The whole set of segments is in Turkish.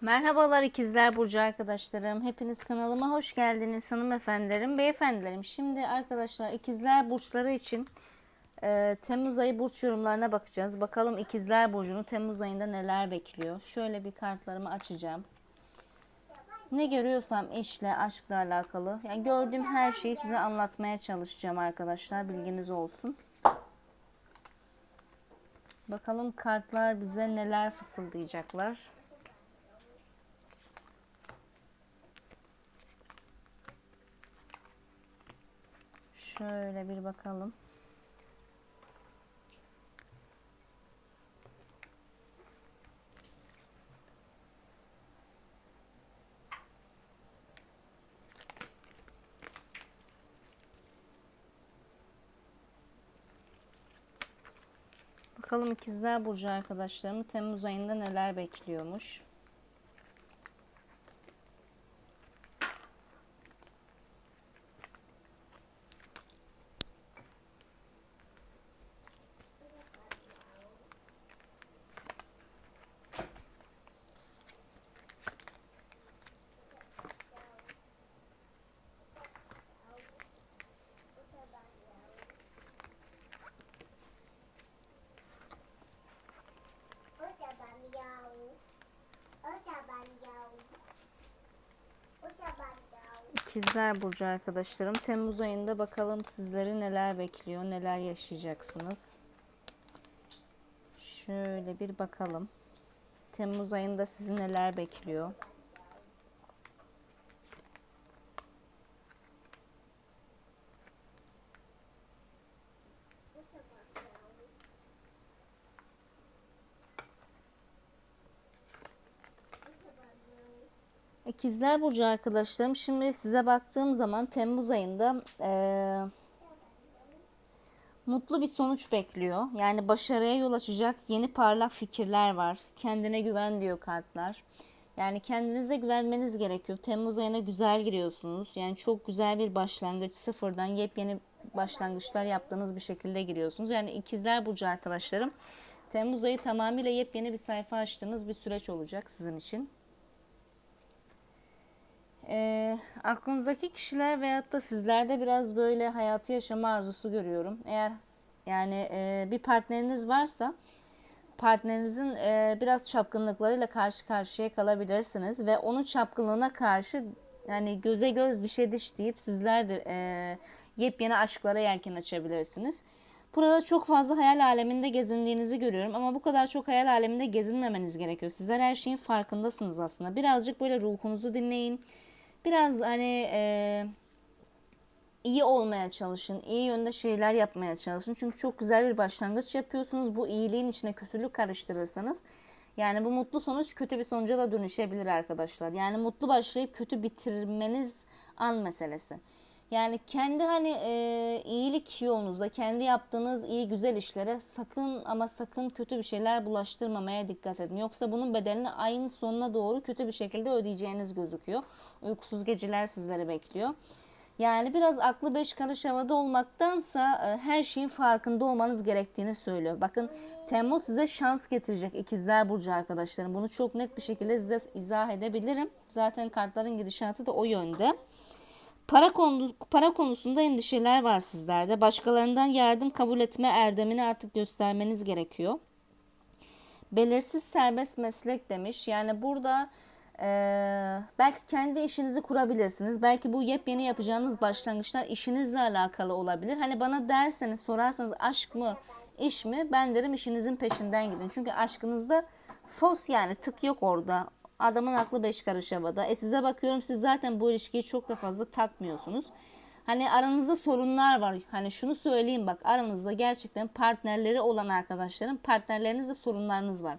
Merhabalar ikizler burcu arkadaşlarım. Hepiniz kanalıma hoş geldiniz hanımefendilerim, beyefendilerim. Şimdi arkadaşlar ikizler burçları için e, Temmuz ayı burç yorumlarına bakacağız. Bakalım ikizler burcunu Temmuz ayında neler bekliyor. Şöyle bir kartlarımı açacağım. Ne görüyorsam işle, aşkla alakalı. Yani gördüğüm her şeyi size anlatmaya çalışacağım arkadaşlar. Bilginiz olsun. Bakalım kartlar bize neler fısıldayacaklar. Şöyle bir bakalım. Bakalım ikizler burcu arkadaşlarımı Temmuz ayında neler bekliyormuş. O da ben yav. O da ben yav. O da ben yav. İkizler burcu arkadaşlarım Temmuz ayında bakalım sizleri neler bekliyor, neler yaşayacaksınız. Şöyle bir bakalım. Temmuz ayında sizi neler bekliyor? İkizler Burcu arkadaşlarım şimdi size baktığım zaman Temmuz ayında eee, mutlu bir sonuç bekliyor. Yani başarıya yol açacak yeni parlak fikirler var. Kendine güven diyor kartlar. Yani kendinize güvenmeniz gerekiyor. Temmuz ayına güzel giriyorsunuz. Yani çok güzel bir başlangıç. Sıfırdan yepyeni başlangıçlar yaptığınız bir şekilde giriyorsunuz. Yani ikizler burcu arkadaşlarım Temmuz ayı tamamıyla yepyeni bir sayfa açtığınız bir süreç olacak sizin için. E, aklınızdaki kişiler veyahut da sizlerde biraz böyle hayatı yaşama arzusu görüyorum. Eğer yani e, bir partneriniz varsa partnerinizin e, biraz çapkınlıklarıyla karşı karşıya kalabilirsiniz ve onun çapkınlığına karşı yani göze göz dişe diş deyip sizler de e, yepyeni aşklara yelken açabilirsiniz. Burada çok fazla hayal aleminde gezindiğinizi görüyorum ama bu kadar çok hayal aleminde gezinmemeniz gerekiyor. Sizler her şeyin farkındasınız aslında. Birazcık böyle ruhunuzu dinleyin. Biraz hani e, iyi olmaya çalışın. iyi yönde şeyler yapmaya çalışın. Çünkü çok güzel bir başlangıç yapıyorsunuz. Bu iyiliğin içine kötülük karıştırırsanız yani bu mutlu sonuç kötü bir sonuca da dönüşebilir arkadaşlar. Yani mutlu başlayıp kötü bitirmeniz an meselesi. Yani kendi hani e, iyilik yolunuzda, kendi yaptığınız iyi güzel işlere sakın ama sakın kötü bir şeyler bulaştırmamaya dikkat edin. Yoksa bunun bedelini ayın sonuna doğru kötü bir şekilde ödeyeceğiniz gözüküyor. Uykusuz geceler sizleri bekliyor. Yani biraz aklı beş karış havada olmaktansa e, her şeyin farkında olmanız gerektiğini söylüyor. Bakın Temmuz size şans getirecek ikizler burcu arkadaşlarım. Bunu çok net bir şekilde size izah edebilirim. Zaten kartların gidişatı da o yönde. Para, konu, para konusunda endişeler var sizlerde. Başkalarından yardım kabul etme erdemini artık göstermeniz gerekiyor. Belirsiz serbest meslek demiş. Yani burada e, belki kendi işinizi kurabilirsiniz. Belki bu yepyeni yapacağınız başlangıçlar işinizle alakalı olabilir. Hani bana derseniz sorarsanız aşk mı iş mi ben derim işinizin peşinden gidin. Çünkü aşkınızda fos yani tık yok orada. Adamın aklı beş karış havada. E size bakıyorum siz zaten bu ilişkiyi çok da fazla takmıyorsunuz. Hani aranızda sorunlar var. Hani şunu söyleyeyim bak aranızda gerçekten partnerleri olan arkadaşların partnerlerinizde sorunlarınız var.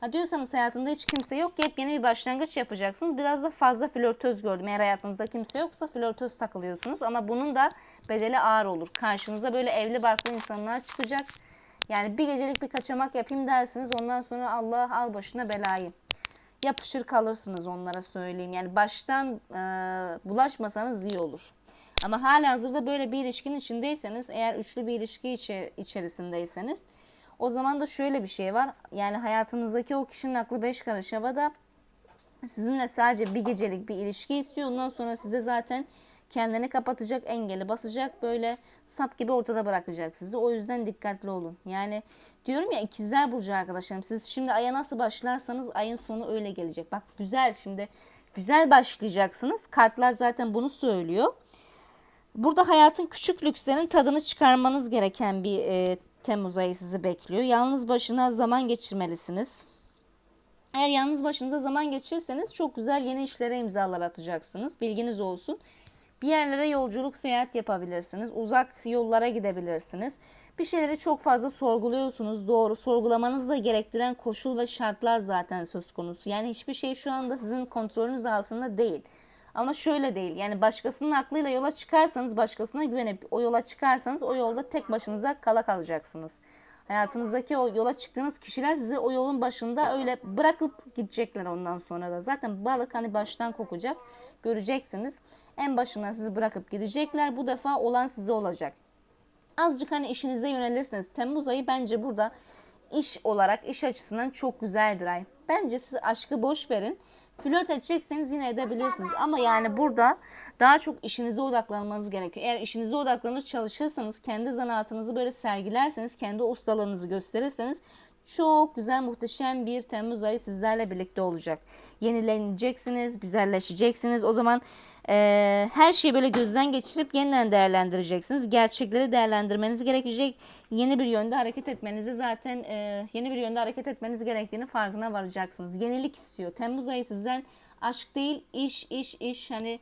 Ha diyorsanız hayatında hiç kimse yok yepyeni bir başlangıç yapacaksınız. Biraz da fazla flörtöz gördüm. Eğer hayatınızda kimse yoksa flörtöz takılıyorsunuz. Ama bunun da bedeli ağır olur. Karşınıza böyle evli barklı insanlar çıkacak. Yani bir gecelik bir kaçamak yapayım dersiniz. Ondan sonra Allah al başına belayı yapışır kalırsınız onlara söyleyeyim. Yani baştan e, bulaşmasanız iyi olur. Ama hala hazırda böyle bir ilişkinin içindeyseniz, eğer üçlü bir ilişki içi, içerisindeyseniz o zaman da şöyle bir şey var. Yani hayatınızdaki o kişinin aklı beş karış havada Sizinle sadece bir gecelik bir ilişki istiyor. Ondan sonra size zaten kendini kapatacak, engeli basacak. Böyle sap gibi ortada bırakacak sizi. O yüzden dikkatli olun. Yani diyorum ya ikizler burcu arkadaşlarım. Siz şimdi aya nasıl başlarsanız ayın sonu öyle gelecek. Bak güzel şimdi güzel başlayacaksınız. Kartlar zaten bunu söylüyor. Burada hayatın küçük lükslerin tadını çıkarmanız gereken bir e, Temmuz ayı sizi bekliyor. Yalnız başına zaman geçirmelisiniz. Eğer yalnız başınıza zaman geçirirseniz çok güzel yeni işlere imzalar atacaksınız. Bilginiz olsun. Bir yerlere yolculuk, seyahat yapabilirsiniz. Uzak yollara gidebilirsiniz. Bir şeyleri çok fazla sorguluyorsunuz. Doğru. Sorgulamanızı da gerektiren koşul ve şartlar zaten söz konusu. Yani hiçbir şey şu anda sizin kontrolünüz altında değil. Ama şöyle değil. Yani başkasının aklıyla yola çıkarsanız, başkasına güvenip o yola çıkarsanız o yolda tek başınıza kala kalacaksınız. Hayatınızdaki o yola çıktığınız kişiler sizi o yolun başında öyle bırakıp gidecekler ondan sonra da. Zaten balık hani baştan kokacak. Göreceksiniz. En başından sizi bırakıp gidecekler. Bu defa olan size olacak. Azıcık hani işinize yönelirseniz Temmuz ayı bence burada iş olarak iş açısından çok güzel bir ay. Bence siz aşkı boş verin. Flört edecekseniz yine edebilirsiniz. Ama yani burada daha çok işinize odaklanmanız gerekiyor. Eğer işinize odaklanır çalışırsanız, kendi zanaatınızı böyle sergilerseniz, kendi ustalığınızı gösterirseniz çok güzel muhteşem bir Temmuz ayı sizlerle birlikte olacak. Yenileneceksiniz, güzelleşeceksiniz. O zaman e, her şeyi böyle gözden geçirip yeniden değerlendireceksiniz. Gerçekleri değerlendirmeniz gerekecek. Yeni bir yönde hareket etmenizi zaten e, yeni bir yönde hareket etmeniz gerektiğini farkına varacaksınız. Yenilik istiyor. Temmuz ayı sizden aşk değil, iş, iş, iş. Hani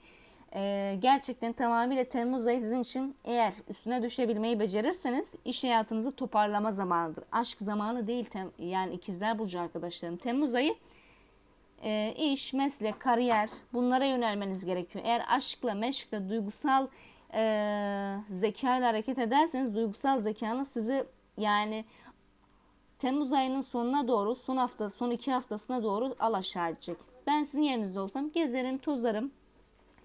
e, gerçekten tamamıyla Temmuz ayı sizin için eğer üstüne düşebilmeyi becerirseniz iş hayatınızı toparlama zamanıdır. Aşk zamanı değil tem, yani ikizler burcu arkadaşlarım. Temmuz ayı e, iş, meslek, kariyer bunlara yönelmeniz gerekiyor. Eğer aşkla, meşkle, duygusal e, zeka ile hareket ederseniz duygusal zekanız sizi yani Temmuz ayının sonuna doğru, son hafta, son iki haftasına doğru al aşağı edecek. Ben sizin yerinizde olsam gezerim, tozarım,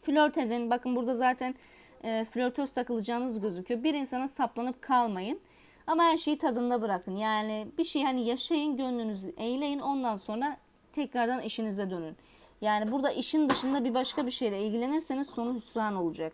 flört edin. Bakın burada zaten e, flörtöz takılacağınız gözüküyor. Bir insana saplanıp kalmayın. Ama her şeyi tadında bırakın. Yani bir şey hani yaşayın, gönlünüzü eğleyin. Ondan sonra tekrardan işinize dönün. Yani burada işin dışında bir başka bir şeyle ilgilenirseniz sonu hüsran olacak.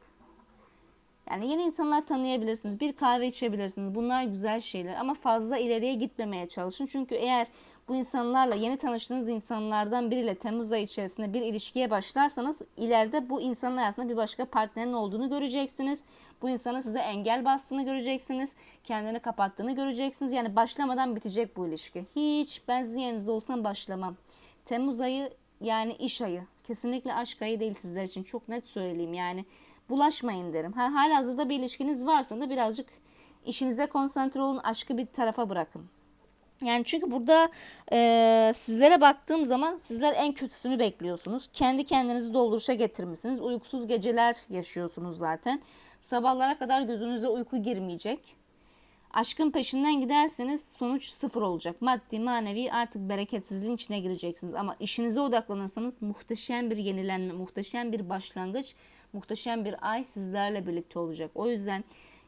Yani yeni insanlar tanıyabilirsiniz. Bir kahve içebilirsiniz. Bunlar güzel şeyler ama fazla ileriye gitmemeye çalışın. Çünkü eğer bu insanlarla yeni tanıştığınız insanlardan biriyle Temmuz ayı içerisinde bir ilişkiye başlarsanız ileride bu insanın hayatında bir başka partnerin olduğunu göreceksiniz. Bu insanın size engel bastığını göreceksiniz. Kendini kapattığını göreceksiniz. Yani başlamadan bitecek bu ilişki. Hiç ben sizin yerinizde olsam başlamam. Temmuz ayı yani iş ayı. Kesinlikle aşk ayı değil sizler için. Çok net söyleyeyim yani bulaşmayın derim. Ha, hala hazırda bir ilişkiniz varsa da birazcık işinize konsantre olun, aşkı bir tarafa bırakın. Yani çünkü burada e, sizlere baktığım zaman sizler en kötüsünü bekliyorsunuz. Kendi kendinizi dolduruşa getirmişsiniz. Uykusuz geceler yaşıyorsunuz zaten. Sabahlara kadar gözünüze uyku girmeyecek. Aşkın peşinden giderseniz sonuç sıfır olacak. Maddi manevi artık bereketsizliğin içine gireceksiniz. Ama işinize odaklanırsanız muhteşem bir yenilenme, muhteşem bir başlangıç, muhteşem bir ay sizlerle birlikte olacak. O yüzden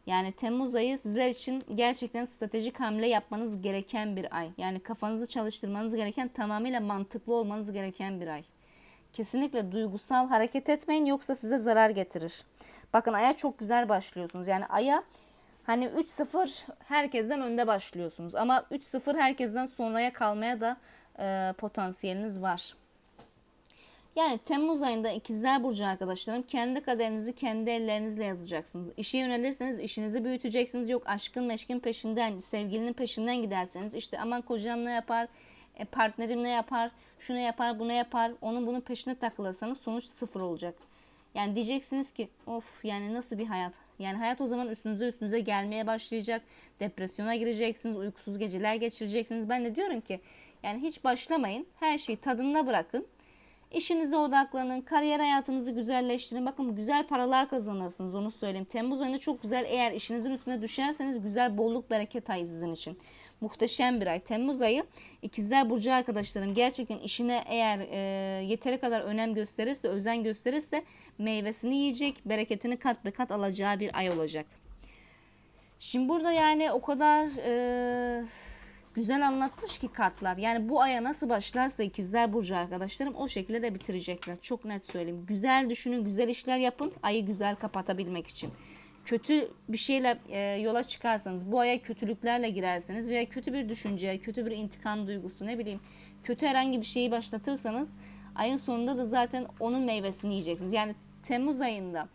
yani Temmuz ayı sizler için gerçekten stratejik hamle yapmanız gereken bir ay. Yani kafanızı çalıştırmanız gereken tamamıyla mantıklı olmanız gereken bir ay. Kesinlikle duygusal hareket etmeyin yoksa size zarar getirir. Bakın aya çok güzel başlıyorsunuz. Yani aya hani 3-0 herkesten önde başlıyorsunuz. Ama 3-0 herkesten sonraya kalmaya da e, potansiyeliniz var. Yani Temmuz ayında ikizler burcu arkadaşlarım kendi kaderinizi kendi ellerinizle yazacaksınız. İşe yönelirseniz işinizi büyüteceksiniz. Yok aşkın meşkin peşinden, sevgilinin peşinden giderseniz işte aman kocam ne yapar, e, partnerim ne yapar, şunu yapar, bunu yapar. Onun bunun peşine takılırsanız sonuç sıfır olacak. Yani diyeceksiniz ki of yani nasıl bir hayat. Yani hayat o zaman üstünüze üstünüze gelmeye başlayacak. Depresyona gireceksiniz, uykusuz geceler geçireceksiniz. Ben de diyorum ki yani hiç başlamayın. Her şeyi tadında bırakın. İşinize odaklanın, kariyer hayatınızı güzelleştirin. Bakın güzel paralar kazanırsınız onu söyleyeyim. Temmuz ayında çok güzel eğer işinizin üstüne düşerseniz güzel bolluk bereket ayı sizin için. Muhteşem bir ay. Temmuz ayı ikizler burcu arkadaşlarım gerçekten işine eğer e, yeteri kadar önem gösterirse, özen gösterirse meyvesini yiyecek, bereketini kat be kat alacağı bir ay olacak. Şimdi burada yani o kadar e, güzel anlatmış ki kartlar. Yani bu aya nasıl başlarsa ikizler burcu arkadaşlarım o şekilde de bitirecekler. Çok net söyleyeyim. Güzel düşünün, güzel işler yapın. Ayı güzel kapatabilmek için. Kötü bir şeyle e, yola çıkarsanız, bu aya kötülüklerle girerseniz veya kötü bir düşünce, kötü bir intikam duygusu ne bileyim, kötü herhangi bir şeyi başlatırsanız ayın sonunda da zaten onun meyvesini yiyeceksiniz. Yani Temmuz ayında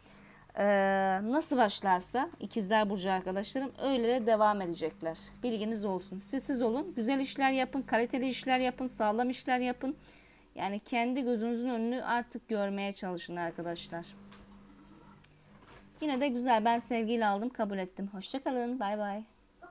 ee, nasıl başlarsa ikizler burcu arkadaşlarım öyle de devam edecekler. Bilginiz olsun. Siz siz olun. Güzel işler yapın. Kaliteli işler yapın. Sağlam işler yapın. Yani kendi gözünüzün önünü artık görmeye çalışın arkadaşlar. Yine de güzel. Ben sevgiyle aldım. Kabul ettim. Hoşçakalın. Bay bay.